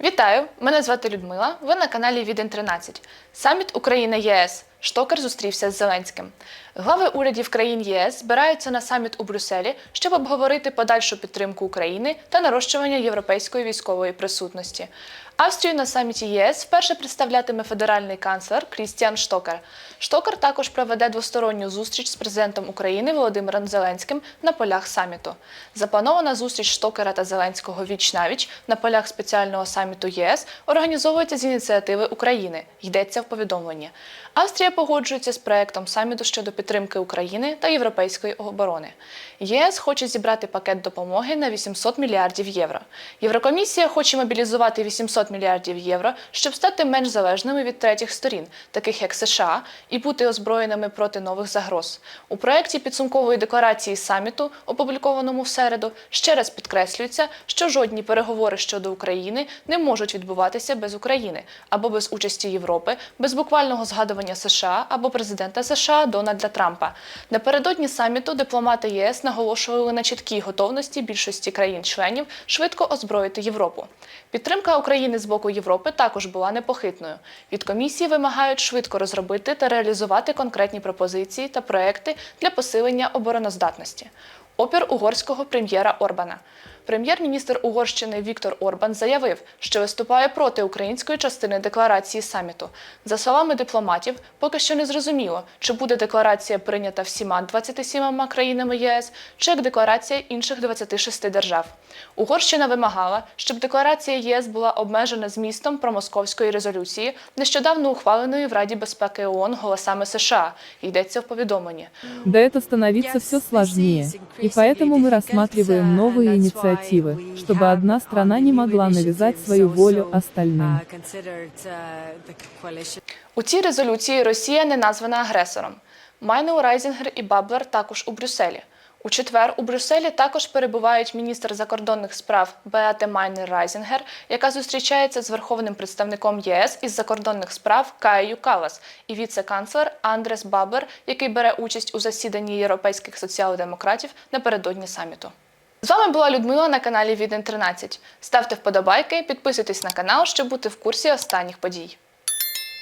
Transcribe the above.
Вітаю! Мене звати Людмила. Ви на каналі Віден 13. Саміт Україна ЄС. Штокер зустрівся з Зеленським. Глави урядів країн ЄС збираються на саміт у Брюсселі, щоб обговорити подальшу підтримку України та нарощування європейської військової присутності. Австрію на саміті ЄС вперше представлятиме федеральний канцлер Крістіан Штокер. Штокер також проведе двосторонню зустріч з президентом України Володимиром Зеленським на полях саміту. Запланована зустріч Штокера та Зеленського віч навіч на полях спеціального саміту ЄС організовується з ініціативи України. Йдеться в повідомленні. Австрія погоджується з проектом саміту щодо підтримки України та європейської оборони. ЄС хоче зібрати пакет допомоги на 800 мільярдів євро. Єврокомісія хоче мобілізувати 800 мільярдів євро, щоб стати менш залежними від третіх сторін, таких як США, і бути озброєними проти нових загроз. У проєкті підсумкової декларації саміту, опублікованому в середу, ще раз підкреслюється, що жодні переговори щодо України не можуть відбуватися без України або без участі Європи, без буквального згадування США або президента США Дональда Трампа. Напередодні саміту дипломати ЄС наголошували на чіткій готовності більшості країн-членів швидко озброїти Європу. Підтримка України з боку Європи також була непохитною. Від комісії вимагають швидко розробити та реалізувати конкретні пропозиції та проекти для посилення обороноздатності. Опір угорського прем'єра Орбана. Прем'єр-міністр Угорщини Віктор Орбан заявив, що виступає проти української частини декларації саміту. За словами дипломатів, поки що не зрозуміло, чи буде декларація прийнята всіма 27 країнами ЄС, чи як декларація інших 26 держав. Угорщина вимагала, щоб декларація ЄС була обмежена змістом промосковської резолюції, нещодавно ухваленої в Раді безпеки ООН голосами США. Йдеться в повідомленні. Да это становится все сложнее, и поэтому мы рассматриваем новые инициативы, чтобы одна страна не могла навязать свою волю остальным. У цій резолюції Росія не названа агресором. Майнеу Райзінгер і Баблер також у Брюсселі. У четвер у Брюсселі також перебувають міністр закордонних справ Беате Майнер Райзінгер, яка зустрічається з верховним представником ЄС із закордонних справ Каєю Калас, і віце-канцлер Андрес Баблер, який бере участь у засіданні європейських соціал-демократів напередодні саміту. З вами була Людмила на каналі Віден 13. Ставте вподобайки, підписуйтесь на канал, щоб бути в курсі останніх подій.